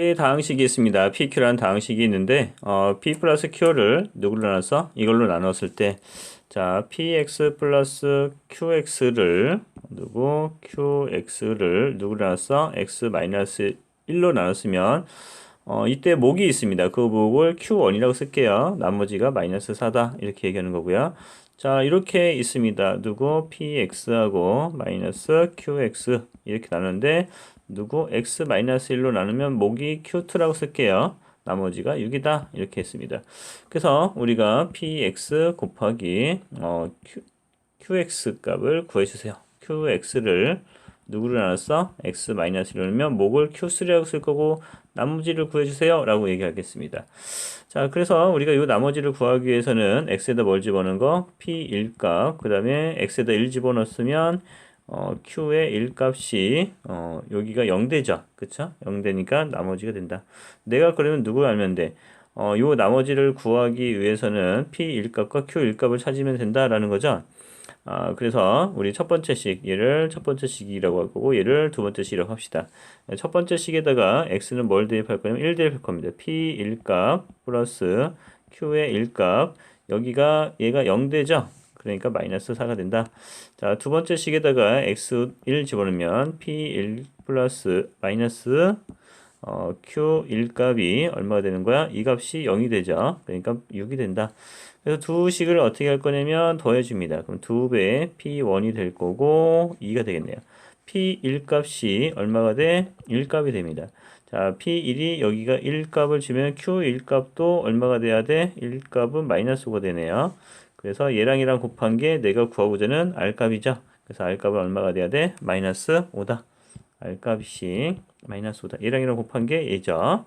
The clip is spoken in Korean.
의 다항식이 있습니다. PQ라는 다항식이 있는데 어, P 플러스 Q를 누구로 나눠서 이걸로 나눴을 때 자, PX 플러스 QX를 누구 QX를 누구로 나눴어? X 마이너스 1로 나눴으면 어, 이때 목이 있습니다. 그 목을 Q1이라고 쓸게요. 나머지가 마이너스 4다. 이렇게 얘기하는 거고요. 자, 이렇게 있습니다. 누구 PX하고 마이너스 QX 이렇게 나누는데 누구 x 마이너스 1로 나누면 목이 q2라고 쓸게요. 나머지가 6이다 이렇게 했습니다. 그래서 우리가 px 곱하기 어, q, qx 값을 구해주세요. qx를 누구를 나눴어? x 마이너스 1로 넣으면 목을 q3라고 쓸 거고 나머지를 구해주세요 라고 얘기하겠습니다. 자 그래서 우리가 이 나머지를 구하기 위해서는 x에다 뭘 집어넣은 거? p1값 그 다음에 x에다 1 집어넣었으면 어, q의 1값이 어, 여기가 0대죠. 그쵸? 0대니까 나머지가 된다. 내가 그러면 누구 알면 돼? 어, 요 나머지를 구하기 위해서는 p 1값과 q 1값을 찾으면 된다라는 거죠. 아, 그래서 우리 첫 번째 식, 얘를 첫 번째 식이라고 할 거고, 얘를 두 번째 식이라고 합시다. 첫 번째 식에다가 x는 뭘 대입할 거냐면 1 대입할 겁니다. p 1값 플러스 q의 1값, 여기가 얘가 0대죠. 그러니까 마이너스 4가 된다. 자, 두 번째 식에다가 x1 집어넣으면 p1 플러스 마이너스 어, q1 값이 얼마가 되는 거야? 이 값이 0이 되죠. 그러니까 6이 된다. 그래서 두 식을 어떻게 할 거냐면 더해줍니다. 그럼 두 배 p1이 될 거고 2가 되겠네요. p1 값이 얼마가 돼? 1 값이 됩니다. 자, p1이 여기가 1 값을 주면 q1 값도 얼마가 돼야 돼? 1 값은 마이너스 5가 되네요. 그래서 얘랑 얘랑 곱한 게 내가 구하고자는 R값이죠. 그래서 R값은 얼마가 돼야 돼? 마이너스 5다. R값이 마이너스 5다. 얘랑 얘랑 곱한 게 얘죠.